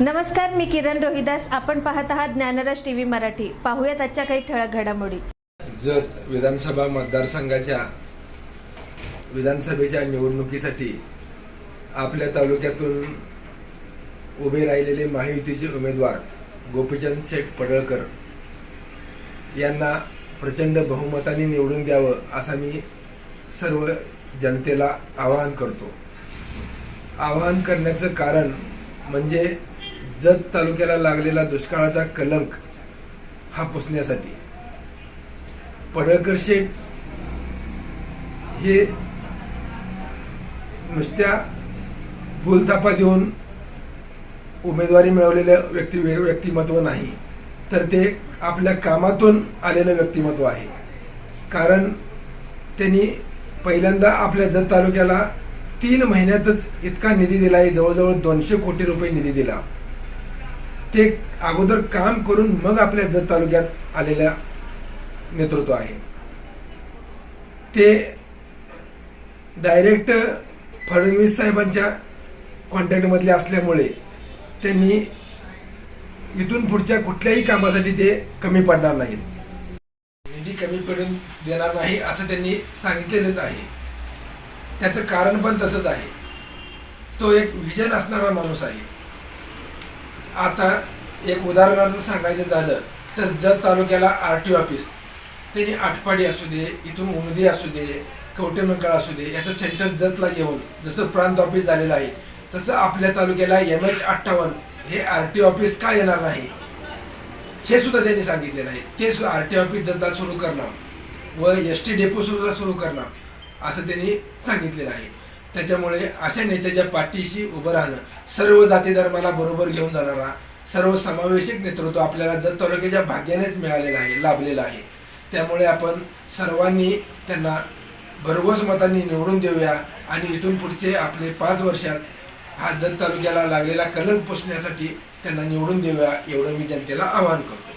नमस्कार मी किरण रोहिदास. आपण पाहत आहात ज्ञानराज टीव्ही मराठी. पाहूयात आजच्या काही ठळक घडामोडी. जत विधानसभा मतदारसंघाच्या विधानसभेच्या निवडणुकीसाठी आपल्या तालुक्यातून उभे राहिलेले महायुतीचे उमेदवार गोपीचंद शेठ पडळकर यांना प्रचंड बहुमताने निवडून द्यावं असं मी सर्व जनतेला आवाहन करतो. आवाहन करण्याचं कारण म्हणजे जत तालुक्याला लागलेला दुष्काळाचा कलंक हा पुसण्यासाठी. पडळकर शेठ हे नुसत्या भूलथापा देऊन उमेदवारी मिळवलेलं व्यक्ती व्यक्तिमत्व नाही. तर ते आपल्या कामातून आलेलं व्यक्तिमत्व आहे. कारण त्यांनी पहिल्यांदा आपल्या जत तालुक्याला तीन महिन्यातच इतका निधी दिला आहे. जवळजवळ दोनशे कोटी रुपये निधी दिला. ते अगोदर काम करून मग आपल्या जत तालुक्यात आलेल्या नेतृत्व आहे. ते डायरेक्ट फडणवीस साहेबांच्या कॉन्टॅक्टमधले असल्यामुळे त्यांनी इथून पुढच्या कुठल्याही कामासाठी ते कमी पडणार नाहीत निधी कमी पडून देणार नाही असं त्यांनी सांगितलेलंच आहे. त्याचं कारण पण तसंच आहे. तो एक व्हिजन असणारा माणूस आहे. आता एक उदाहरणार्थ सांगायचं झालं तर जत तालुक्याला आर टी ऑफिस त्यांनी आटपाडी असू दे इथून उमदी असू दे कवटेमंकाळ असू दे याचं सेंटर जतला घेऊन जसं प्रांत ऑफिस झालेलं आहे तसं आपल्या तालुक्याला एम एच अठ्ठावन्न हे आर टी ऑफिस का येणार नाही? हे सुद्धा त्यांनी सांगितलेलं आहे. ते सुद्धा आर टी ऑफिस जतला सुरू करणार व एस टी डेपो सुद्धा सुरू करणार असं त्यांनी सांगितलेलं आहे. त्याच्यामुळे अशा नेत्याच्या पाठीशी उभं राहणं सर्व जाती धर्माला बरोबर घेऊन जाणारा सर्व समावेशक नेतृत्व आपल्याला जत तालुक्याच्या भाग्यानेच मिळालेलं आहे लाभलेलं आहे. त्यामुळे आपण सर्वांनी त्यांना भरघोस मतांनी निवडून देऊया आणि इथून पुढचे आपले पाच वर्षात हा जत तालुक्याला लागलेला कलंक पोसण्यासाठी त्यांना निवडून देऊया एवढं मी जनतेला आवाहन करतो.